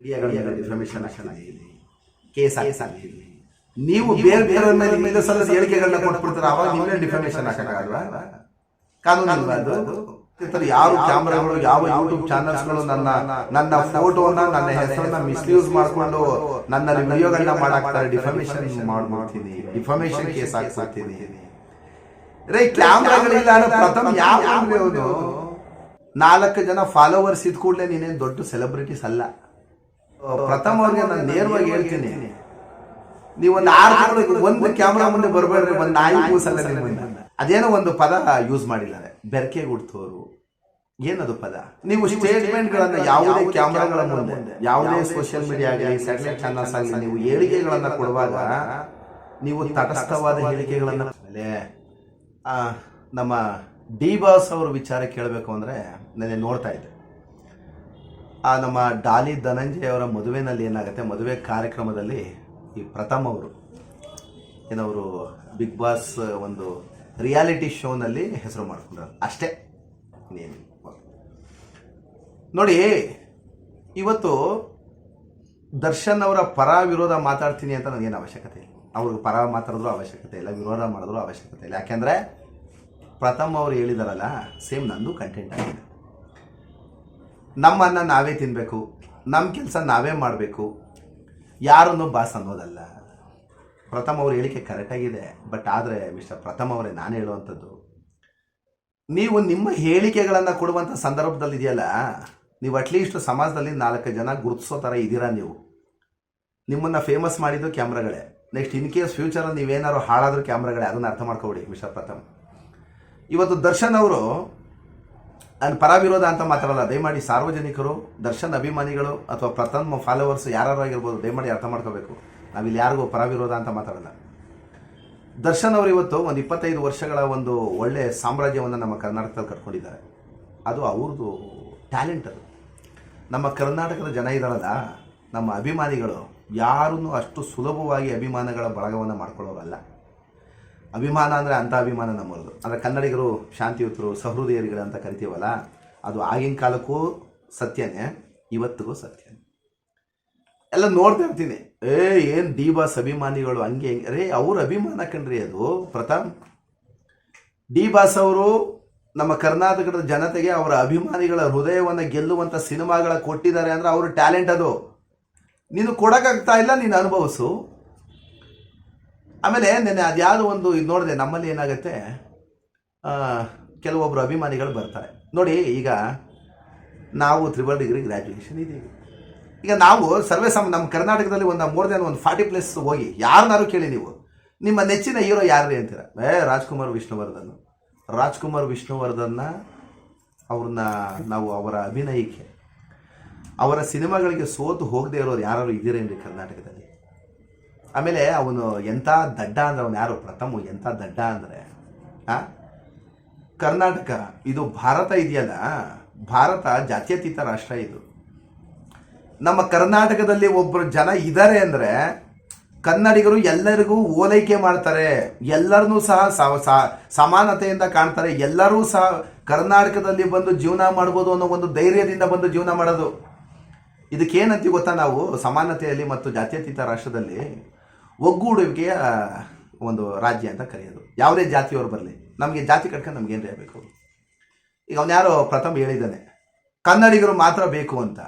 ಮೀಡಿಯಾಗಳ defamation ಆಗಿದೆ case ಆಗಿದೆ ನೀವು ಬೇರೆ ಬೇರೆ ಮೇಲೆ ಮೇಲೆ ಸಲ ಹೇಳಿಕೆಗಳನ್ನ ಕೊಟ್ಬಿಡ್ತಾರೆ. ಅವಾಗ ನಿಮ್ಮೇ ಡಿಫಾಮೇಷನ್ ಹಾಕಕ್ಕಾಗಲ್ವಾ? ಕಾನೂನು ಅದು? ಯಾರು ಕ್ಯಾಮ್ರಾಗಳು ಯಾವ ಯೂಟ್ಯೂಬ್ ಚಾನಲ್ಸ್ಗಳು ನನ್ನ ನನ್ನ ಫೋಟೋನ ನನ್ನ ಹೆಸರನ್ನ ಮಿಸ್ಯೂಸ್ ಮಾಡ್ಕೊಂಡು ನನ್ನ ವಿಡಿಯೋಗಳನ್ನ ಮಾಡಾಕ್ತಾರೆ ಡಿಫಾಮೇಷನ್ ಮಾಡ್ಬಿಡ್ತೀನಿ. ಡಿಫಾಮೇಷನ್ ಕೇಸ್ ಹಾಕ್ಸಾಕ್ತೀನಿ ರೇ ಕ್ಯಾಮ್ರಾಗಳಿಲ್ಲ ಅನ್ನೋ ಪ್ರಥಮ ಯಾವ ನಾಲ್ಕು ಜನ ಫಾಲೋವರ್ಸ್ ಇದ್ ಕೂಡಲೇ ನೀನೇನು ದೊಡ್ಡ ಸೆಲೆಬ್ರಿಟೀಸ್ ಅಲ್ಲ. ಪ್ರಥಮ ಅವ್ರಿಗೆ ನಾನು ನೇರವಾಗಿ ಹೇಳ್ತೀನಿ. ನೀವು ಒಂದು ಆರು ತಿಂಗಳು ಒಂದು ಕ್ಯಾಮ್ರಾ ಮುಂದೆ ಬರಬೇಡ್ರಿ ಒಂದು ನಾಯಿ ಕೂಸಲ್ಲ ಅದೇನೋ ಒಂದು ಪದ ಯೂಸ್ ಮಾಡಿದ್ದಾರೆ. ಬೆರಕೆ ಗುಡ್ತೋರು ಏನದು ಪದ? ನೀವು ಸ್ಟೇಟ್ಮೆಂಟ್ಗಳನ್ನ ಯಾವುದೇ ಕ್ಯಾಮ್ರಾಗಳ ಮುಂದೆ ಯಾವುದೇ ಸೋಷಿಯಲ್ ಮೀಡಿಯಾ ಆಗಲಿ ಸ್ಯಾಟಲೈಟ್ ಚಾನಲ್ಸ್ ಆಗಲಿ ನೀವು ಹೇಳಿಕೆಗಳನ್ನ ಕೊಡುವಾಗ ನೀವು ತಟಸ್ಥವಾದ ಹೇಳಿಕೆಗಳನ್ನ ಆಮೇಲೆ, ಆ, ನಮ್ಮ ಡಿ ಬಾಸ್ ಅವ್ರ ವಿಚಾರ ಕೇಳಬೇಕು ಅಂದ್ರೆ ನೆನೆ ನೋಡ್ತಾ ಇದ್ದೆ. ಆ ನಮ್ಮ ಡಾಲಿ ಧನಂಜಯ ಅವರ ಮದುವೆನಲ್ಲಿ ಏನಾಗುತ್ತೆ? ಮದುವೆ ಕಾರ್ಯಕ್ರಮದಲ್ಲಿ ಈ ಪ್ರಥಮ್ ಅವರು, ಏನವರು ಬಿಗ್ ಬಾಸ್ ಒಂದು ರಿಯಾಲಿಟಿ ಶೋನಲ್ಲಿ ಹೆಸರು ಮಾಡ್ಕೊಂಡ್ರು ಅಷ್ಟೇ. ನೀನು ನೋಡಿ, ಇವತ್ತು ದರ್ಶನ್ ಅವರ ಪರ ವಿರೋಧ ಮಾತಾಡ್ತೀನಿ ಅಂತ ನನಗೇನು ಅವಶ್ಯಕತೆ ಇಲ್ಲ. ಅವ್ರಿಗೆ ಪರ ಮಾತಾಡಿದ್ರು ಅವಶ್ಯಕತೆ ಇಲ್ಲ, ವಿರೋಧ ಮಾಡಿದ್ರು ಅವಶ್ಯಕತೆ ಇಲ್ಲ. ಯಾಕೆಂದರೆ ಪ್ರಥಮ್ ಅವರು ಹೇಳಿದಾರಲ್ಲ ಸೇಮ್ ನಂದು ಕಂಟೆಂಟ್ ಆಗಿದೆ. ನಮ್ಮನ್ನ ನಾವೇ ತಿನ್ನಬೇಕು ನಮ್ಮ ಕೆಲಸ ನಾವೇ ಮಾಡಬೇಕು. ಯಾರನ್ನು ಬಾಸ್ ಅನ್ನೋದಲ್ಲ ಪ್ರಥಮ ಅವ್ರ ಹೇಳಿಕೆ ಕರೆಕ್ಟಾಗಿದೆ ಬಟ್ ಆದರೆ ಮಿಸ್ಟರ್ ಪ್ರಥಮ ಅವರೇ ನಾನು ಹೇಳುವಂಥದ್ದು. ನೀವು ನಿಮ್ಮ ಹೇಳಿಕೆಗಳನ್ನು ಕೊಡುವಂಥ ಸಂದರ್ಭದಲ್ಲಿ ಇದೆಯಲ್ಲ, ನೀವು ಅಟ್ಲೀಸ್ಟ್ ಸಮಾಜದಲ್ಲಿ ನಾಲ್ಕು ಜನ ಗುರುತಿಸೋ ಥರ ಇದ್ದೀರಾ ನೀವು? ನಿಮ್ಮನ್ನು ಫೇಮಸ್ ಮಾಡಿದ್ದು ಕ್ಯಾಮ್ರಾಗಳೇ. ನೆಕ್ಸ್ಟ್ ಇನ್ ಕೇಸ್ ಫ್ಯೂಚರಲ್ಲಿ ನೀವೇನಾದ್ರು ಹಾಳಾದ್ರೂ ಕ್ಯಾಮ್ರಾಗಳೇ, ಅದನ್ನು ಅರ್ಥ ಮಾಡ್ಕೊಬಿಡಿ ಮಿಸ್ಟರ್ ಪ್ರಥಮ್. ಇವತ್ತು ದರ್ಶನ್ ಅವರು ನಾನು ಪರ ವಿರೋಧ ಅಂತ ಮಾತಾಡಲ್ಲ ದಯಮಾಡಿ ಸಾರ್ವಜನಿಕರು, ದರ್ಶನ್ ಅಭಿಮಾನಿಗಳು ಅಥವಾ ಪ್ರಥಮ ಫಾಲೋವರ್ಸ್ ಯಾರು ಆಗಿರ್ಬೋದು ದಯಮಾಡಿ ಅರ್ಥ ಮಾಡ್ಕೋಬೇಕು. ನಾವಿಲ್ಲಿ ಯಾರಿಗೂ ಪರ ವಿರೋಧ ಅಂತ ಮಾತಾಡಲ್ಲ ದರ್ಶನ್ ಅವರು ಇವತ್ತು ಒಂದು ಇಪ್ಪತ್ತೈದು ವರ್ಷಗಳ ಒಂದು ಒಳ್ಳೆಯ ಸಾಮ್ರಾಜ್ಯವನ್ನು ನಮ್ಮ ಕರ್ನಾಟಕದಲ್ಲಿ ಕಟ್ಕೊಂಡಿದ್ದಾರೆ. ಅದು ಅವ್ರದ್ದು ಟ್ಯಾಲೆಂಟ್ ಅದು. ನಮ್ಮ ಕರ್ನಾಟಕದ ಜನ ಇದ್ದಾರಲ್ಲ ನಮ್ಮ ಅಭಿಮಾನಿಗಳು ಯಾರನ್ನೂ ಅಷ್ಟು ಸುಲಭವಾಗಿ ಅಭಿಮಾನಗಳ ಬಳಗವನ್ನು ಮಾಡ್ಕೊಳ್ಳೋರಲ್ಲ. ಅಭಿಮಾನ ಅಂದರೆ ಅಂಥ ಅಭಿಮಾನ ನಮ್ಮದು ಅಂದರೆ ಕನ್ನಡಿಗರು, ಶಾಂತಿಯುತರು, ಸಹೃದಯರಿಗಳು ಅಂತ ಕರಿತೀವಲ್ಲ, ಅದು ಆಗಿನ ಕಾಲಕ್ಕೂ ಸತ್ಯನೇ, ಇವತ್ತಿಗೂ ಸತ್ಯನೇ. ಎಲ್ಲ ನೋಡ್ತಾ ಇರ್ತೀನಿ. ಏ, ಏನು ಡಿ ಬಾಸ್ ಅಭಿಮಾನಿಗಳು ಹಂಗೆ ಹೆಂಗೆ. ರೇ ಅವ್ರ ಅಭಿಮಾನ ಕಣ್ರಿ ಅದು ಪ್ರಥಮ್ ಡಿ ಬಾಸ್ ಅವರು ನಮ್ಮ ಕರ್ನಾಟಕದ ಜನತೆಗೆ ಅವರ ಅಭಿಮಾನಿಗಳ ಹೃದಯವನ್ನು ಗೆಲ್ಲುವಂಥ ಸಿನಿಮಾಗಳ ಕೊಟ್ಟಿದ್ದಾರೆ ಅಂದರೆ ಅವ್ರ ಟ್ಯಾಲೆಂಟ್ ಅದು. ನೀನು ಕೊಡೋಕ್ಕಾಗ್ತಾ ಇಲ್ಲ ನೀನು ಅನುಭವಿಸು. ಆಮೇಲೆ ನೆನೆ ಅದ್ಯಾವುದೋ ಒಂದು ಇದು ನೋಡಿದೆ ನಮ್ಮಲ್ಲಿ ಏನಾಗುತ್ತೆ? ಕೆಲವೊಬ್ಬರು ಅಭಿಮಾನಿಗಳು ಬರ್ತಾರೆ. ನೋಡಿ, ಈಗ ನಾವು ತ್ರಿಬಲ್ ಡಿಗ್ರಿ ಗ್ರ್ಯಾಜುಯೇಷನ್ ಇದ್ದೀವಿ. ಈಗ ನಾವು ಸರ್ವೇ ಸಮ, ನಮ್ಮ ಕರ್ನಾಟಕದಲ್ಲಿ ಒಂದು ಮೋರ್ ದೆನ್ ಒಂದು ಫಾರ್ಟಿ ಪ್ಲಸ್ ಹೋಗಿ ಯಾರನ್ನಾರು ಕೇಳಿ ನೀವು, ನಿಮ್ಮ ನೆಚ್ಚಿನ ಹೀರೋ ಯಾರ್ರಿ ಅಂತೀರ? ಏ, ರಾಜ್ಕುಮಾರ್ ವಿಷ್ಣುವರ್ಧನ್. ರಾಜ್ಕುಮಾರ್ ವಿಷ್ಣುವರ್ಧನ್ನ ಅವ್ರನ್ನ ನಾವು ಅವರ ಅಭಿನಯಕ್ಕೆ, ಅವರ ಸಿನಿಮಾಗಳಿಗೆ ಸೋತು ಹೋಗದೆ ಇರೋರು ಯಾರು ಇದ್ದೀರೇನ್ರಿ ಕರ್ನಾಟಕದಲ್ಲಿ? ಆಮೇಲೆ ಅವನು ಎಂಥ ದಡ್ಡ ಅಂದ್ರೆ ಅವನು ಯಾರು? ಪ್ರಥಮ ಎಂಥ ದಡ್ಡ ಅಂದರೆ ಕರ್ನಾಟಕ, ಇದು ಭಾರತ ಇದೆಯಲ್ಲ? ಭಾರತ ಜಾತ್ಯತೀತ ರಾಷ್ಟ್ರ ಇದು. ನಮ್ಮ ಕರ್ನಾಟಕದಲ್ಲಿ ಒಬ್ಬರು ಜನ ಇದ್ದಾರೆ ಅಂದರೆ ಕನ್ನಡಿಗರು ಎಲ್ಲರಿಗೂ ಓಲೈಕೆ ಮಾಡ್ತಾರೆ. ಎಲ್ಲರನ್ನೂ ಸಹ ಸಮಾನತೆಯಿಂದ ಕಾಣ್ತಾರೆ. ಎಲ್ಲರೂ ಸಹ ಕರ್ನಾಟಕದಲ್ಲಿ ಬಂದು ಜೀವನ ಮಾಡ್ಬೋದು ಅನ್ನೋ ಒಂದು ಧೈರ್ಯದಿಂದ ಬಂದು ಜೀವನ ಮಾಡೋದು. ಇದಕ್ಕೇನಂತೀವಿ ಗೊತ್ತಾ ನಾವು? ಸಮಾನತೆಯಲ್ಲಿ ಮತ್ತು ಜಾತ್ಯತೀತ ರಾಷ್ಟ್ರದಲ್ಲಿ ಒಗ್ಗೂಡುವಿಕೆಯ ಒಂದು ರಾಜ್ಯ ಅಂತ ಕರೆಯೋದು. ಯಾವುದೇ ಜಾತಿಯವರು ಬರಲಿ. ನಮಗೆ ಜಾತಿ ಕಟ್ಕೊಂಡು ನಮ್ಗೆ ಏನು ಹೇಳಬೇಕು ಈಗ ಅವನು ಯಾರೋ ಪ್ರಥಮ ಹೇಳಿದ್ದಾನೆ, ಕನ್ನಡಿಗರು ಮಾತ್ರ ಬೇಕು ಅಂತ.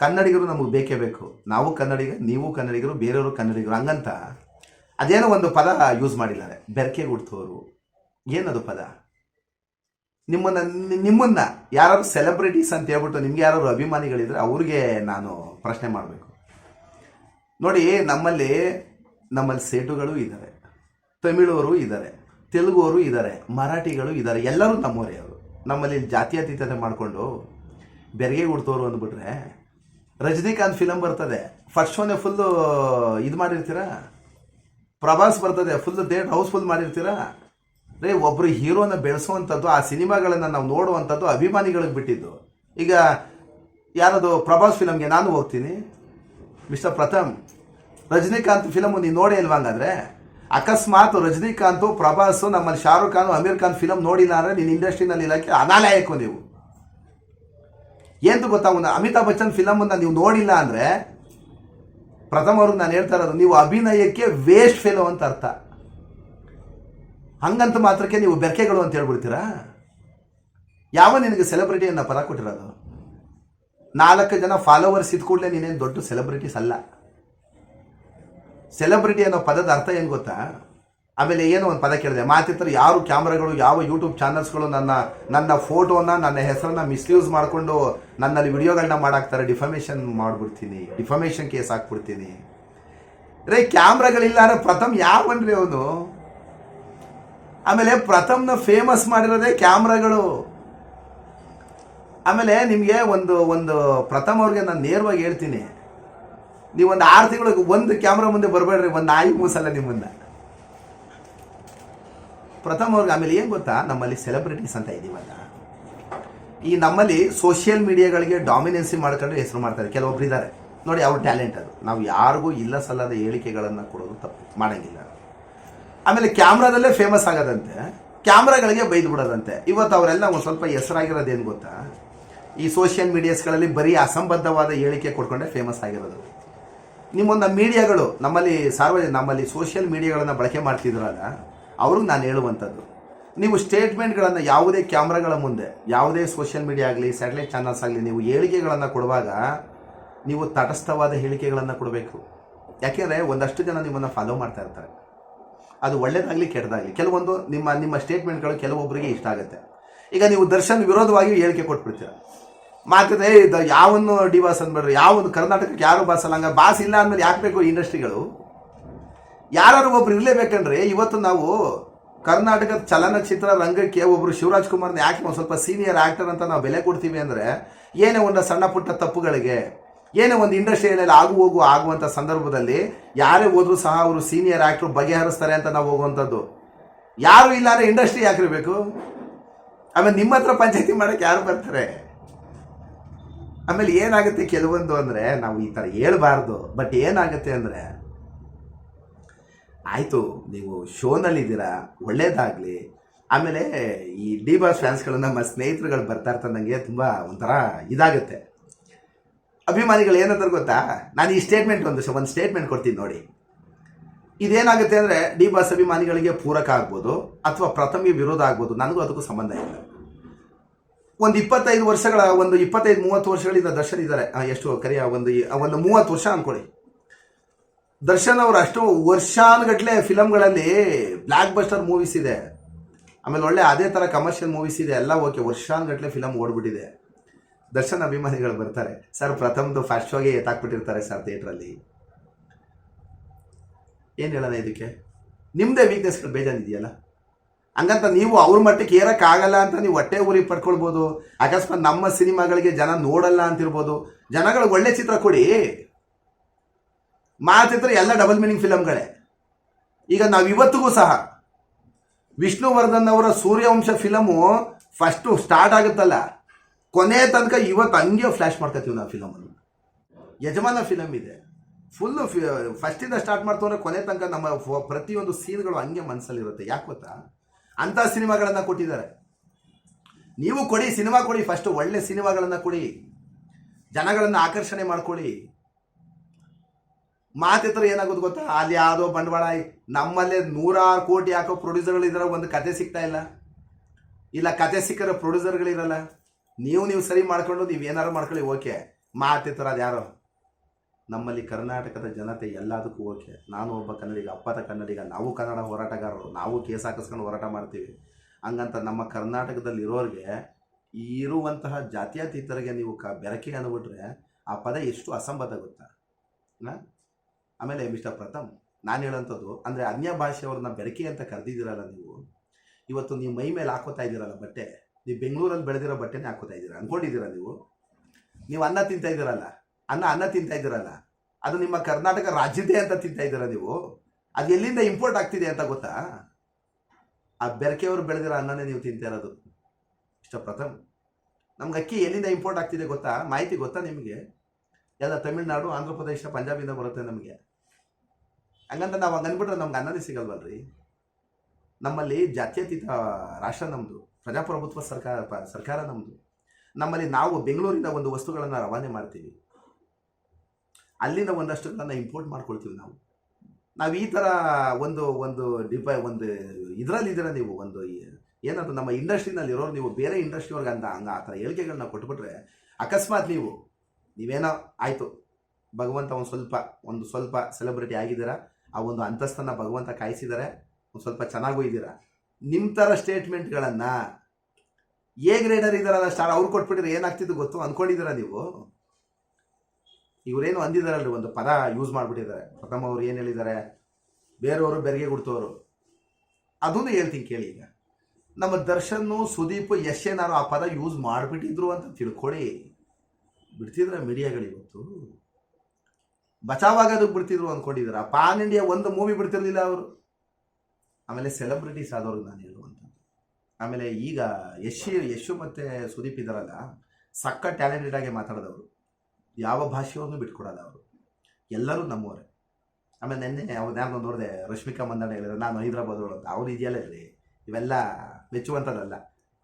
ಕನ್ನಡಿಗರು ನಮಗೆ ಬೇಕೇ ಬೇಕು. ನಾವು ಕನ್ನಡಿಗ, ನೀವು ಕನ್ನಡಿಗರು, ಬೇರೆಯವರು ಕನ್ನಡಿಗರು ಹಂಗಂತ. ಅದೇನೋ ಒಂದು ಪದ ಯೂಸ್ ಮಾಡಿದ್ದಾರೆ. ಬೆರಕೆ ಗುಡ್ತವರು ಏನದು ಪದ? ನಿಮ್ಮನ್ನ ನಿಮ್ಮನ್ನ ಯಾರು ಸೆಲೆಬ್ರಿಟೀಸ್ ಅಂತ ಹೇಳ್ಬಿಟ್ಟು ನಿಮ್ಗೆ ಯಾರಾದ್ರು ಅಭಿಮಾನಿಗಳಿದ್ರೆ ಅವ್ರಿಗೆ ನಾನು ಪ್ರಶ್ನೆ ಮಾಡಬೇಕು. ನೋಡಿ, ನಮ್ಮಲ್ಲಿ ನಮ್ಮಲ್ಲಿ ಸೇಟುಗಳು ಇದ್ದಾರೆ ತಮಿಳವರು ಇದ್ದಾರೆ ತೆಲುಗುವರು ಇದ್ದಾರೆ, ಮರಾಠಿಗಳು ಇದ್ದಾರೆ, ಎಲ್ಲರೂ ನಮ್ಮವರೇ ಅವರು. ನಮ್ಮಲ್ಲಿ ಜಾತ್ಯತೀತತೆ ಮಾಡಿಕೊಂಡು ಬೆರಗೆ ಉಡ್ತೋರು ಅಂದ್ಬಿಟ್ರೆ ರಜನಿಕಾಂತ್ ಫಿಲಮ್ ಬರ್ತದೆ. ಫಸ್ಟ್ ಶೋನೇ ಫುಲ್ಲು ಇದು ಮಾಡಿರ್ತೀರಾ? ಪ್ರಭಾಸ್ ಬರ್ತದೆ ಫುಲ್ ಥಿಯೇಟರ್ ಹೌಸ್ಫುಲ್ ಮಾಡಿರ್ತೀರಾ? ರೇ ಒಬ್ಬರು ಹೀರೋನ ಬೆಳೆಸುವಂಥದ್ದು, ಆ ಸಿನಿಮಾಗಳನ್ನು ನಾವು ನೋಡುವಂಥದ್ದು ಅಭಿಮಾನಿಗಳಿಗೆ ಬಿಟ್ಟಿದ್ದು. ಈಗ ಯಾರದು ಪ್ರಭಾಸ್ ಫಿಲಮ್ಗೆ ನಾನು ಹೋಗ್ತೀನಿ. ಮಿಸ್ಟರ್ ಪ್ರಥಮ್ ರಜನಿಕಾಂತ್ ಫಿಲಮು ನೀನು ನೋಡಿ ಇಲ್ವಾ ಹಂಗಾದ್ರೆ? ಅಕಸ್ಮಾತ್ ರಜನಿಕಾಂತು, ಪ್ರಭಾಸ್, ನಮ್ಮಲ್ಲಿ ಶಾರುಖ್ ಖಾನ್, ಅಮೀರ್ ಖಾನ್ ಫಿಲಮ್ ನೋಡಿಲ್ಲ ಅಂದರೆ ನೀನು ಇಂಡಸ್ಟ್ರಿನಲ್ಲಿ ಇಲ್ಲಕ್ಕೆ ಅನಾಲಯಕ್ಕೂ ನೀವು. ಏನು ಗೊತ್ತಾ ಒಂದು ಅಮಿತಾಬ್ ಬಚ್ಚನ್ ಫಿಲಮನ್ನು ನೀವು ನೋಡಿಲ್ಲ ಅಂದರೆ ಪ್ರಥಮ ಅವ್ರಿಗೆ ನಾನು ಹೇಳ್ತಾ ಇರೋದು, ನೀವು ಅಭಿನಯಕ್ಕೆ ವೇಸ್ಟ್ ಫೇಲೋ ಅಂತ ಅರ್ಥ. ಹಂಗಂತ ಮಾತ್ರಕ್ಕೆ ನೀವು ಬೆರಕೆಗಳು ಅಂತ ಹೇಳ್ಬಿಡ್ತೀರಾ? ಯಾವ ನಿನಗೆ ಸೆಲೆಬ್ರಿಟಿಯನ್ನು ಪದ ಕೊಟ್ಟಿರೋದು? ನಾಲ್ಕು ಜನ ಫಾಲೋವರ್ಸ್ ಇದ್ದ ಕೂಡಲೇ ನೀನೇನು ದೊಡ್ಡ ಸೆಲೆಬ್ರಿಟೀಸ್ ಅಲ್ಲ. ಸೆಲೆಬ್ರಿಟಿ ಅನ್ನೋ ಪದದ ಅರ್ಥ ಏನು ಗೊತ್ತಾ? ಆಮೇಲೆ ಏನೋ ಒಂದು ಪದ ಕೇಳಿದೆ. ಮಾತಿರ್ತಾರೆ ಯಾರು ಕ್ಯಾಮ್ರಾಗಳು, ಯಾವ ಯೂಟ್ಯೂಬ್ ಚಾನಲ್ಸ್ಗಳು ನನ್ನ ನನ್ನ ಫೋಟೋನ, ನನ್ನ ಹೆಸರನ್ನ ಮಿಸ್ಯೂಸ್ ಮಾಡಿಕೊಂಡು ನನ್ನಲ್ಲಿ ವಿಡಿಯೋಗಳನ್ನ ಮಾಡಾಕ್ತಾರೆ ಡಿಫಮೇಷನ್ ಮಾಡಿಬಿಡ್ತೀನಿ. ಡಿಫಮೇಷನ್ ಕೇಸ್ ಹಾಕ್ಬಿಡ್ತೀನಿ. ರೇ, ಕ್ಯಾಮ್ರಾಗಳಿಲ್ಲ ಅಂದ್ರೆ ಪ್ರಥಮ್ ಯಾವನ್ರಿ ಅವನು? ಆಮೇಲೆ ಪ್ರಥಮ್ನ ಫೇಮಸ್ ಮಾಡಿರೋದೇ ಕ್ಯಾಮ್ರಾಗಳು. ಆಮೇಲೆ ನಿಮಗೆ ಒಂದು ಒಂದು ಪ್ರಥಮ ಅವ್ರಿಗೆ ನಾನು ನೇರವಾಗಿ ಹೇಳ್ತೀನಿ. ನೀವು ಒಂದು ಆರು ತಿಂಗಳಿಗೆ ಒಂದು ಕ್ಯಾಮ್ರಾ ಮುಂದೆ ಬರಬೇಡ್ರಿ, ಒಂದು ನಾಯಿ ಮೂಸಲ್ಲ ನಿಮ್ಮನ್ನ. ಪ್ರಥಮ ಅವ್ರಿಗೆ ಆಮೇಲೆ ಏನು ಗೊತ್ತಾ? ನಮ್ಮಲ್ಲಿ ಸೆಲೆಬ್ರಿಟೀಸ್ ಅಂತ ಇದೀವಲ್ಲ. ಈ ನಮ್ಮಲ್ಲಿ ಸೋಷಿಯಲ್ ಮೀಡಿಯಾಗಳಿಗೆ ಡಾಮಿನೆನ್ಸಿ ಮಾಡ್ಕೊಂಡು ಹೆಸರು ಮಾಡ್ತಾರೆ. ಕೆಲವೊಬ್ರು ಇದ್ದಾರೆ ನೋಡಿ ಅವ್ರ ಟ್ಯಾಲೆಂಟ್ ಅದು. ನಾವು ಯಾರಿಗೂ ಇಲ್ಲ ಸಲ್ಲದ ಹೇಳಿಕೆಗಳನ್ನು ಕೊಡೋದು ತಪ್ಪು. ಮಾಡೋಂಗಿಲ್ಲ. ಆಮೇಲೆ ಕ್ಯಾಮ್ರಾದಲ್ಲೇ ಫೇಮಸ್ ಆಗದಂತೆ. ಕ್ಯಾಮ್ರಾಗಳಿಗೆ ಬೈದು ಬಿಡೋದಂತೆ. ಇವತ್ತು ಅವರೆಲ್ಲ ಒಂದು ಸ್ವಲ್ಪ ಹೆಸರಾಗಿರೋದೇನು ಗೊತ್ತಾ? ಈ ಸೋಷಿಯಲ್ ಮೀಡಿಯಾಸ್ಗಳಲ್ಲಿ ಬರೀ ಅಸಂಬದ್ಧವಾದ ಹೇಳಿಕೆ ಕೊಡ್ಕೊಂಡೆ ಫೇಮಸ್ ಆಗಿರೋದು. ನಿಮ್ಮೊಂದು ಮೀಡಿಯಾಗಳು ನಮ್ಮಲ್ಲಿ ಸಾರ್ವಜನಿಕ ನಮ್ಮಲ್ಲಿ ಸೋಷಿಯಲ್ ಮೀಡಿಯಾಗಳನ್ನು ಬಳಕೆ ಮಾಡ್ತಿದ್ರಲ್ಲ, ಅವ್ರಿಗೆ ನಾನು ಹೇಳುವಂಥದ್ದು. ನೀವು ಸ್ಟೇಟ್ಮೆಂಟ್ಗಳನ್ನು ಯಾವುದೇ ಕ್ಯಾಮ್ರಾಗಳ ಮುಂದೆ, ಯಾವುದೇ ಸೋಷಿಯಲ್ ಮೀಡಿಯಾ ಆಗಲಿ ಸ್ಯಾಟಲೈಟ್ ಚಾನಲ್ಸ್ ಆಗಲಿ ನೀವು ಹೇಳಿಕೆಗಳನ್ನು ಕೊಡುವಾಗ, ನೀವು ತಟಸ್ಥವಾದ ಹೇಳಿಕೆಗಳನ್ನು ಕೊಡಬೇಕು. ಯಾಕೆಂದರೆ ಒಂದಷ್ಟು ಜನ ನಿಮ್ಮನ್ನು ಫಾಲೋ ಮಾಡ್ತಾ ಇರ್ತಾರೆ. ಅದು ಒಳ್ಳೇದಾಗಲಿ ಕೆಟ್ಟದಾಗಲಿ. ಕೆಲವೊಂದು ನಿಮ್ಮ ನಿಮ್ಮ ಸ್ಟೇಟ್ಮೆಂಟ್ಗಳು ಕೆಲವೊಬ್ಬರಿಗೆ ಇಷ್ಟ ಆಗುತ್ತೆ. ಈಗ ನೀವು ದರ್ಶನ್ ವಿರೋಧವಾಗಿ ಹೇಳಿಕೆ ಕೊಟ್ಬಿಡ್ತೀರ. ಇದು ಯಾವನ್ನು ಡಿ ಬಾಸ್ ಅಂದ್ಬಿಡ್ರಿ ಯಾವೊಂದು ಕರ್ನಾಟಕಕ್ಕೆ ಯಾರು ಬಾಸ್ ಅಲ್ಲ ಹಂಗ ಬಾಸ್ ಇಲ್ಲ ಅಂದ್ಮೇಲೆ ಯಾಕೆ ಬೇಕು ಇಂಡಸ್ಟ್ರಿಗಳು? ಯಾರು ಒಬ್ರು ಇರಲೇಬೇಕಂದ್ರೆ ಇವತ್ತು ನಾವು ಕರ್ನಾಟಕದ ಚಲನಚಿತ್ರ ರಂಗಕ್ಕೆ ಒಬ್ರು ಶಿವರಾಜ್ ಕುಮಾರ್ನ ಯಾಕೆ ಒಂದು ಸ್ವಲ್ಪ ಸೀನಿಯರ್ ಆಕ್ಟರ್ ಅಂತ ನಾವು ಬೆಲೆ ಕೊಡ್ತೀವಿ ಅಂದರೆ, ಏನೇ ಒಂದು ಸಣ್ಣ ಪುಟ್ಟ ತಪ್ಪುಗಳಿಗೆ, ಏನೇ ಒಂದು ಇಂಡಸ್ಟ್ರಿಯಲ್ಲಿ ಆಗು ಹೋಗು ಆಗುವಂಥ ಸಂದರ್ಭದಲ್ಲಿ ಯಾರೇ ಹೋದ್ರೂ ಸಹ ಅವರು ಸೀನಿಯರ್ ಆಕ್ಟರ್ ಬಗೆಹರಿಸ್ತಾರೆ ಅಂತ ನಾವು ಹೋಗುವಂಥದ್ದು. ಯಾರು ಇಲ್ಲ ಅಂದರೆ ಇಂಡಸ್ಟ್ರಿ ಯಾಕಿರಬೇಕು? ಆಮೇಲೆ ನಿಮ್ಮ ಹತ್ರ ಪಂಚಾಯತಿ ಮಾಡಕ್ಕೆ ಯಾರು ಬರ್ತಾರೆ? ಆಮೇಲೆ ಏನಾಗುತ್ತೆ ಕೆಲವೊಂದು ಅಂದರೆ ನಾವು ಈ ಥರ ಹೇಳಬಾರ್ದು ಬಟ್ ಏನಾಗುತ್ತೆ ಅಂದರೆ, ಆಯಿತು, ನೀವು ಶೋನಲ್ಲಿದ್ದೀರಾ, ಒಳ್ಳೇದಾಗಲಿ. ಆಮೇಲೆ ಈ ಡಿ ಬಾಸ್ ಫ್ಯಾನ್ಸ್ಗಳು ನಮ್ಮ ಸ್ನೇಹಿತರುಗಳು ಬರ್ತಾ ಇರ್ತಾರೆ ನನಗೆ ತುಂಬ ಒಂಥರ ಇದಾಗುತ್ತೆ. ಅಭಿಮಾನಿಗಳು ಏನಂತಾರೆ ಗೊತ್ತಾ? ನಾನು ಈ ಸ್ಟೇಟ್ಮೆಂಟ್ ಒಂದು ಒಂದು ಸ್ಟೇಟ್ಮೆಂಟ್ ಕೊಡ್ತೀನಿ ನೋಡಿ. ಇದೇನಾಗುತ್ತೆ ಅಂದರೆ ಡಿ ಬಾಸ್ ಅಭಿಮಾನಿಗಳಿಗೆ ಪೂರಕ ಆಗ್ಬೋದು, ಅಥವಾ ಪ್ರಥಮ ವಿರೋಧ ಆಗ್ಬೋದು, ನನಗೂ ಅದಕ್ಕೂ ಸಂಬಂಧ ಇಲ್ಲ. ಒಂದು ಇಪ್ಪತ್ತೈದು ವರ್ಷಗಳ, ಒಂದು ಇಪ್ಪತ್ತೈದು, ಮೂವತ್ತು ವರ್ಷಗಳಿಂದ ದರ್ಶನ್ ಇದ್ದಾರೆ. ಎಷ್ಟು ಕರೆಯ, ಒಂದು ಒಂದು ಮೂವತ್ತು ವರ್ಷ ಅನ್ಕೊಳ್ಳಿ. ದರ್ಶನ್ ಅವರು ಅಷ್ಟು ವರ್ಷಾನುಗಟ್ಲೆ ಫಿಲಮ್ಗಳಲ್ಲಿ ಬ್ಲ್ಯಾಕ್ ಬಸ್ಟರ್ ಮೂವೀಸ್ ಇದೆ. ಆಮೇಲೆ ಒಳ್ಳೆ ಅದೇ ಥರ ಕಮರ್ಷಿಯಲ್ ಮೂವೀಸ್ ಇದೆ. ಎಲ್ಲ ಓಕೆ ವರ್ಷಾನುಗಟ್ಟಲೆ ಫಿಲಮ್ ಓಡ್ಬಿಟ್ಟಿದೆ. ದರ್ಶನ್ ಅಭಿಮಾನಿಗಳು ಬರ್ತಾರೆ. ಸರ್, ಪ್ರಥಮದು ಫಸ್ಟ್ ಶೋಗೆ ಎತ್ತಾಕ್ಬಿಟ್ಟಿರ್ತಾರೆ ಸರ್, ಥಿಯೇಟ್ರಲ್ಲಿ. ಏನು ಹೇಳೋಣ ಇದಕ್ಕೆ? ನಿಮ್ಮದೇ ವೀಕ್ನೆಸ್ಗಳು ಬೇಜಾನಿದೆಯಲ್ಲ ಹಂಗಂತ ನೀವು ಅವ್ರ ಮಟ್ಟಕ್ಕೆ ಏರಕ್ಕಾಗಲ್ಲ ಅಂತ ನೀವು ಹೊಟ್ಟೆ ಊರಿ ಪಡ್ಕೊಳ್ಬೋದು. ಅಕಸ್ಮಾತ್ ನಮ್ಮ ಸಿನಿಮಾಗಳಿಗೆ ಜನ ನೋಡಲ್ಲ ಅಂತಿರ್ಬೋದು. ಜನಗಳು ಒಳ್ಳೆ ಚಿತ್ರ ಕೊಡಿ. ಮಾತಿದ್ರೆ ಎಲ್ಲ ಡಬಲ್ ಮೀನಿಂಗ್ ಫಿಲಮ್ಗಳೇ ಈಗ ನಾವು ಇವತ್ತಿಗೂ ಸಹ ವಿಷ್ಣುವರ್ಧನ್ ಅವರ ಸೂರ್ಯವಂಶ ಫಿಲಮು ಫಸ್ಟು ಸ್ಟಾರ್ಟ್ ಆಗುತ್ತಲ್ಲ, ಕೊನೆ ತನಕ ಇವತ್ತು ಹಂಗೆ ಫ್ಲ್ಯಾಶ್ ಮಾಡ್ಕೊತೀವಿ ನಾವು ಫಿಲಮನ್ನು. ಯಜಮಾನ ಫಿಲಮ್ ಇದೆ. ಫುಲ್ಲು ಫಸ್ಟಿಂದ ಸ್ಟಾರ್ಟ್ ಮಾಡ್ತವ್ರೆ, ಕೊನೆ ತನಕ ನಮ್ಮ ಪ್ರತಿಯೊಂದು ಸೀನ್ಗಳು ಹಂಗೆ ಮನಸ್ಸಲ್ಲಿರುತ್ತೆ ಯಾಕೆ ಗೊತ್ತಾ? ಅಂಥ ಸಿನಿಮಾಗಳನ್ನು ಕೊಟ್ಟಿದ್ದಾರೆ. ನೀವು ಕೊಡಿ, ಸಿನಿಮಾ ಕೊಡಿ ಫಸ್ಟ್ ಒಳ್ಳೆ ಸಿನಿಮಾಗಳನ್ನು ಕೊಡಿ. ಜನಗಳನ್ನು ಆಕರ್ಷಣೆ ಮಾಡ್ಕೊಳ್ಳಿ. ಮಾತಿತ್ರ ಏನಾಗೋದು ಗೊತ್ತಾ? ಅಲ್ಲಿ ಯಾವುದೋ ಬಂಡವಾಳ ನಮ್ಮಲ್ಲೇ ನೂರಾರು ಕೋಟಿ ಹಾಕೋ ಪ್ರೊಡ್ಯೂಸರ್ಗಳು ಇದ್ರೆ ಒಂದು ಕತೆ ಸಿಗ್ತಾ ಇಲ್ಲ. ಇಲ್ಲ, ಕತೆ ಸಿಕ್ಕಿರೋ ಪ್ರೊಡ್ಯೂಸರ್ಗಳಿರಲ್ಲ ನೀವು ನೀವು ಸರಿ ಮಾಡ್ಕೊಂಡು, ನೀವು ಏನಾರು ಮಾಡ್ಕೊಳ್ಳಿ ಓಕೆ ಮಾತಿತ್ರ ಅದು ಯಾರೋ ನಮ್ಮಲ್ಲಿ ಕರ್ನಾಟಕದ ಜನತೆ ಎಲ್ಲದಕ್ಕೂ ಓಕೆ. ನಾನು ಒಬ್ಬ ಕನ್ನಡಿಗ, ಅಪ್ಪದ ಕನ್ನಡಿಗ, ನಾವು ಕನ್ನಡ ಹೋರಾಟಗಾರರು, ನಾವು ಕೇಸ್ ಹಾಕಿಸ್ಕೊಂಡು ಹೋರಾಟ ಮಾಡ್ತೀವಿ. ಹಂಗಂತ ನಮ್ಮ ಕರ್ನಾಟಕದಲ್ಲಿ ಇರೋರಿಗೆ ಇರುವಂತಹ ಜಾತ್ಯತೀತರಿಗೆ ನೀವು ಕ ಬೆರಕೆ ಅಂದ್ಬಿಟ್ರೆ ಆ ಪದ ಎಷ್ಟು ಅಸಂಬದ್ಧ ಗೊತ್ತಾ? ಆಮೇಲೆ ಮಿಸ್ಟರ್ ಪ್ರಥಮ್, ನಾನು ಹೇಳೋಂಥದ್ದು ಅಂದರೆ ಅನ್ಯ ಭಾಷೆಯವ್ರನ್ನ ಬೆರಕೆ ಅಂತ ಕರೆದಿದ್ದೀರಲ್ಲ ನೀವು. ಇವತ್ತು ನೀವು ಮೈ ಮೇಲೆ ಹಾಕೋತಾ ಇದ್ದೀರಲ್ಲ ಬಟ್ಟೆ, ನೀವು ಬೆಂಗಳೂರಲ್ಲಿ ಬೆಳೆದಿರೋ ಬಟ್ಟೆನೇ ಹಾಕೋತಾ ಇದ್ದೀರಾ? ಅಂದ್ಕೊಂಡಿದ್ದೀರಾ ನೀವು? ನೀವು ಅನ್ನ ತಿಂತಾ ಇದ್ದೀರಲ್ಲ? ಅನ್ನ ಅನ್ನ ತಿಂತ ಇದ್ದೀರಲ್ಲ? ಅದು ನಿಮ್ಮ ಕರ್ನಾಟಕ ರಾಜ್ಯದೇ ಅಂತ ತಿಂತ ಇದ್ದೀರಾ ನೀವು? ಅದು ಎಲ್ಲಿಂದ ಇಂಪೋರ್ಟ್ ಆಗ್ತಿದೆ ಅಂತ ಗೊತ್ತಾ? ಆ ಬೆರಕೆಯವರು ಬೆಳೆದಿರೋ ಅನ್ನನೇ ನೀವು ತಿಂತಾ ಇರೋದು. ಇಷ್ಟ ಪ್ರಥಮ ನಮ್ಗೆ ಅಕ್ಕಿ ಎಲ್ಲಿಂದ ಇಂಪೋರ್ಟ್ ಆಗ್ತಿದೆ ಗೊತ್ತಾ? ಮಾಹಿತಿ ಗೊತ್ತಾ ನಿಮಗೆ? ಎಲ್ಲ ತಮಿಳ್ನಾಡು ಆಂಧ್ರ ಪ್ರದೇಶ ಪಂಜಾಬಿಂದ ಬರುತ್ತೆ ನಮಗೆ. ಹಂಗಂತ ನಾವು ಹಂಗೆ ಅಂದ್ಬಿಟ್ರೆ ನಮ್ಗೆ ಅನ್ನನೇ ಸಿಗಲ್ವಲ್ರಿ? ನಮ್ಮಲ್ಲಿ ಜಾತ್ಯತೀತ ರಾಷ್ಟ್ರ ನಮ್ಮದು ಪ್ರಜಾಪ್ರಭುತ್ವ ಸರ್ಕಾರ ಸರ್ಕಾರ ನಮ್ಮದು ನಮ್ಮಲ್ಲಿ ನಾವು ಬೆಂಗಳೂರಿಂದ ಒಂದು ವಸ್ತುಗಳನ್ನು ರವಾನೆ ಮಾಡ್ತೀವಿ. ಅಲ್ಲಿಂದ ಒಂದಷ್ಟುಗಳನ್ನ ಇಂಪೋರ್ಟ್ ಮಾಡ್ಕೊಳ್ತೀವಿ ನಾವು. ನಾವು ಈ ಥರ ಒಂದು ಒಂದು ಡಿಪ ಒಂದು ಇದರಲ್ಲಿದ್ದೀರ ನೀವು? ಒಂದು ಏನಂತ ನಮ್ಮ ಇಂಡಸ್ಟ್ರಿನಲ್ಲಿ ಇರೋರು ನೀವು ಬೇರೆ ಇಂಡಸ್ಟ್ರಿಯವ್ರಿಗೆ ಅಂತ, ಹಂಗ ಆ ಥರ ಹೇಳಿಕೆಗಳನ್ನ ಕೊಟ್ಬಿಟ್ರೆ ಅಕಸ್ಮಾತ್ ನೀವು, ನೀವೇನೋ ಆಯಿತು, ಭಗವಂತ ಒಂದು ಸ್ವಲ್ಪ ಒಂದು ಸ್ವಲ್ಪ ಸೆಲೆಬ್ರಿಟಿ ಆಗಿದ್ದೀರಾ, ಆ ಒಂದು ಅಂತಸ್ತನ್ನು ಭಗವಂತ ಕಾಯಿಸಿದ್ದಾರೆ ಒಂದು ಸ್ವಲ್ಪ ಚೆನ್ನಾಗೂ ಇದ್ದೀರಾ? ನಿಮ್ಮ ಥರ ಸ್ಟೇಟ್ಮೆಂಟ್ಗಳನ್ನು ಎ ಗ್ರೇಡರ್ ಇದ್ದಾರಲ್ಲ ಸ್ಟಾರ್ ಅವ್ರು ಕೊಟ್ಬಿಟ್ಟಿದ್ರೆ ಏನಾಗ್ತಿದ್ದು ಗೊತ್ತು? ಅಂದ್ಕೊಂಡಿದ್ದೀರಾ ನೀವು? ಇವರೇನು ಅಂದಿದಾರಲ್ರಿ ಒಂದು ಪದ ಯೂಸ್ ಮಾಡಿಬಿಟ್ಟಿದ್ದಾರೆ. ಪ್ರಥಮ ಅವರು ಏನು ಹೇಳಿದ್ದಾರೆ? ಬೇರೆಯವರು ಬೆರಿಗೆ ಕೊಡ್ತವರು ಅದನ್ನು ಹೇಳ್ತೀನಿ ಕೇಳಿ ಈಗ. ನಮ್ಮ ದರ್ಶನ್ನು ಸುದೀಪ್ ಯಶ್ ಏನಾರು ಆ ಪದ ಯೂಸ್ ಮಾಡಿಬಿಟ್ಟಿದ್ರು ಅಂತ ತಿಳ್ಕೊಳ್ಳಿ. ಬಿಡ್ತಿದ್ರ ಮೀಡಿಯಾಗಳು ಇವತ್ತು? ಬಚಾವಾಗೋದಕ್ಕೆ ಬಿಡ್ತಿದ್ರು ಅಂದ್ಕೊಂಡಿದ್ದಾರೆ ಪಾನ್ ಇಂಡಿಯಾ ಒಂದು ಮೂವಿ ಬಿಡ್ತಿರ್ಲಿಲ್ಲ ಅವರು. ಆಮೇಲೆ ಸೆಲೆಬ್ರಿಟೀಸ್ ಆದವ್ರಿಗೆ ನಾನು ಹೇಳುವಂಥದ್ದು. ಆಮೇಲೆ ಈಗ ಯಶ್, ಯಶು ಮತ್ತು ಸುದೀಪ್ ಇದ್ದಾರಲ್ಲ ಸಕ್ಕ ಟ್ಯಾಲೆಂಟೆಡ್ ಆಗಿ ಮಾತಾಡಿದವರು. ಯಾವ ಭಾಷೆಯನ್ನು ಬಿಟ್ಕೊಡಲ್ಲ ಅವರು. ಎಲ್ಲರೂ ನಮ್ಮವರೇ. ಆಮೇಲೆ ನೆನ್ನೆ ಅವ್ರು ಯಾರು ನೋಡಿದೆ, ರಶ್ಮಿಕಾ ಮಂದಣ್ಣ ಹೇಳಿದ್ರು, ನಾನು ಹೈದರಾಬಾದ್ ಅಂತ. ಅವ್ರು ಇದೆಯಲ್ಲ ರೀ ಇವೆಲ್ಲ ಮೆಚ್ಚುವಂಥದ್ದಲ್ಲ.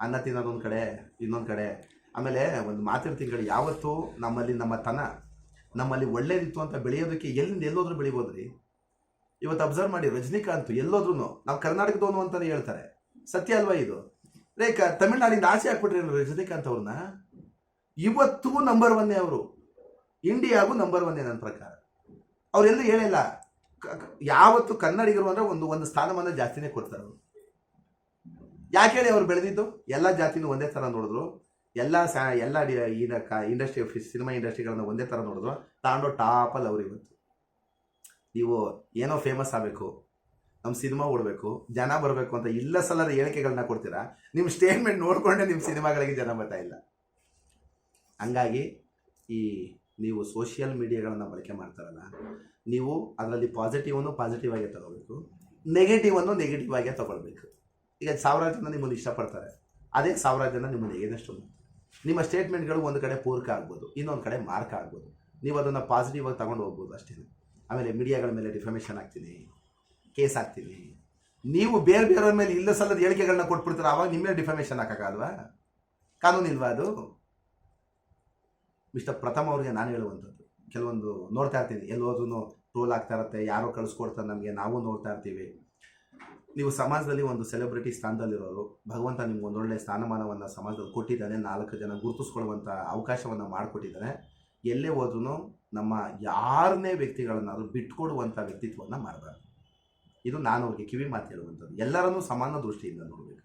ಅನ್ನ ತಿನ್ನೋದೊಂದು ಕಡೆ, ಇನ್ನೊಂದು ಕಡೆ. ಆಮೇಲೆ ಒಂದು ಮಾತಿರ್ತೀನಿ ಕಡೆ ಯಾವತ್ತೂ ನಮ್ಮಲ್ಲಿ ನಮ್ಮ ತನ, ನಮ್ಮಲ್ಲಿ ಒಳ್ಳೇದಿತ್ತು ಅಂತ ಬೆಳೆಯೋದಕ್ಕೆ ಎಲ್ಲಿಂದ ಎಲ್ಲೋದ್ರು ಬೆಳಿಬೋದ್ರಿ? ಇವತ್ತು ಅಬ್ಸರ್ವ್ ಮಾಡಿ, ರಜನಿಕಾಂತ್ ಎಲ್ಲೋದ್ರೂ ನಾವು ಕರ್ನಾಟಕದವನು ಅಂತಲೇ ಹೇಳ್ತಾರೆ. ಸತ್ಯ ಅಲ್ವಾ ಇದು? ರೇ ಕ ತಮಿಳ್ನಾಡಿಂದ ಆಸೆ ಹಾಕ್ಬಿಟ್ರಿ ರಜನಿಕಾಂತ್ ಅವ್ರನ್ನ? ಇವತ್ತು ನಂಬರ್ ಒನ್ನೇ ಅವರು. ಇಂಡಿಯಾಗೂ ನಂಬರ್ ಒನ್ ನನ್ನ ಪ್ರಕಾರ. ಅವರೆಲ್ಲೂ ಹೇಳಿಲ್ಲ ಯಾವತ್ತು ಕನ್ನಡಿಗರು ಅಂದರೆ ಒಂದು ಒಂದು ಸ್ಥಾನಮಾನ ಜಾಸ್ತಿನೇ ಕೊಡ್ತಾರೆ ಅವರು. ಯಾಕೆ ಹೇಳಿ ಅವ್ರು ಬೆಳೆದಿದ್ದು? ಎಲ್ಲ ಜಾತಿನೂ ಒಂದೇ ಥರ ನೋಡಿದ್ರು. ಎಲ್ಲ ಸಾ, ಎಲ್ಲ ಇಂಡಸ್ಟ್ರಿ ಸಿನಿಮಾ ಇಂಡಸ್ಟ್ರಿಗಳನ್ನ ಒಂದೇ ಥರ ನೋಡಿದ್ರು. ತಾಂಡೋ ಟಾಪಲ್ಲಿ ಅವ್ರು ಇವತ್ತು. ನೀವು ಏನೋ ಫೇಮಸ್ ಆಗಬೇಕು ನಮ್ಮ ಸಿನಿಮಾ ಓಡಬೇಕು, ಜನ ಬರಬೇಕು ಅಂತ ಇಲ್ಲ ಸಲದ ಹೇಳಿಕೆಗಳನ್ನ ಕೊಡ್ತೀರಾ? ನಿಮ್ಮ ಸ್ಟೇಟ್ಮೆಂಟ್ ನೋಡಿಕೊಂಡೆ ನಿಮ್ಮ ಸಿನಿಮಾಗಳಿಗೆ ಜನ ಬರ್ತಾ ಇಲ್ಲ. ಹಂಗಾಗಿ ಈ ನೀವು ಸೋಷಿಯಲ್ ಮೀಡಿಯಾಗಳನ್ನು ಬಳಕೆ ಮಾಡ್ತಾರಲ್ಲ, ನೀವು ಅದರಲ್ಲಿ ಪಾಸಿಟಿವನ್ನು ಪಾಸಿಟಿವ್ ಆಗೇ ತಗೋಬೇಕು ನೆಗೆಟಿವನ್ನು ನೆಗೆಟಿವ್ ಆಗಿ ತಗೊಳ್ಬೇಕು. ಈಗ ಸಾವಿರಾರು ಜನ ನಿಮ್ಮನ್ನು ಇಷ್ಟಪಡ್ತಾರೆ, ಅದೇ ಸಾವಿರಾರು ಜನ ನಿಮ್ಮನ್ನು ಏನಷ್ಟು ನಿಮ್ಮ ಸ್ಟೇಟ್ಮೆಂಟ್ಗಳು ಒಂದು ಕಡೆ ಪೂರಕ ಆಗ್ಬೋದು, ಇನ್ನೊಂದು ಕಡೆ ಮಾರ್ಕ್ ಆಗ್ಬೋದು. ನೀವು ಅದನ್ನು ಪಾಸಿಟಿವ್ ಆಗಿ ತಗೊಂಡು ಹೋಗ್ಬೋದು ಅಷ್ಟೇ ಆಮೇಲೆ ಮೀಡಿಯಾಗಳ ಮೇಲೆ ಡಿಫಮೇಷನ್ ಆಗ್ತೀನಿ ಕೇಸ್ ಆಗ್ತೀನಿ. ನೀವು ಬೇರೆ ಬೇರೆಯವ್ರ ಮೇಲೆ ಇಲ್ಲ ಸಲ್ಲದ ಹೇಳಿಕೆಗಳನ್ನ ಕೊಟ್ಬಿಡ್ತಾರೆ ಆವಾಗ ನಿಮ್ಮ ಮೇಲೆ ಡಿಫಮೇಷನ್ ಹಾಕೋಕ್ಕಾಗಲ್ವಾ? ಕಾನೂನಿಲ್ವಾ ಅದು? ಮಿಸ್ಟರ್ ಪ್ರಥಮ ಅವ್ರಿಗೆ ನಾನು ಹೇಳುವಂಥದ್ದು. ಕೆಲವೊಂದು ನೋಡ್ತಾ ಇರ್ತೀನಿ ಎಲ್ಲೋದೂ ಟ್ರೋಲ್ ಆಗ್ತಾ ಇರುತ್ತೆ, ಯಾರೋ ಕಳಿಸ್ಕೊಡ್ತಾರೆ ನಮಗೆ, ನಾವು ನೋಡ್ತಾ ಇರ್ತೀವಿ. ನೀವು ಸಮಾಜದಲ್ಲಿ ಒಂದು ಸೆಲೆಬ್ರಿಟಿ ಸ್ಥಾನದಲ್ಲಿರೋರು, ಭಗವಂತ ನಿಮ್ಗೆ ಒಂದೊಳ್ಳೆ ಸ್ಥಾನಮಾನವನ್ನು ಸಮಾಜದಲ್ಲಿ ಕೊಟ್ಟಿದ್ದಾನೆ, ನಾಲ್ಕು ಜನ ಗುರುತಿಸ್ಕೊಳ್ಳುವಂಥ ಅವಕಾಶವನ್ನು ಮಾಡಿಕೊಟ್ಟಿದ್ದಾನೆ. ಎಲ್ಲೇ ಹೋದ್ರೂ ನಮ್ಮ ಯಾರನ್ನೇ ವ್ಯಕ್ತಿಗಳನ್ನಾದರೂ ಬಿಟ್ಕೊಡುವಂಥ ವ್ಯಕ್ತಿತ್ವವನ್ನು ಮಾಡಬಾರ್ದು. ಇದು ನಾನು ಅವ್ರಿಗೆ ಕಿವಿ ಮಾತು ಹೇಳುವಂಥದ್ದು. ಎಲ್ಲರನ್ನೂ ಸಮಾನ ದೃಷ್ಟಿಯಿಂದ ನೋಡಬೇಕು.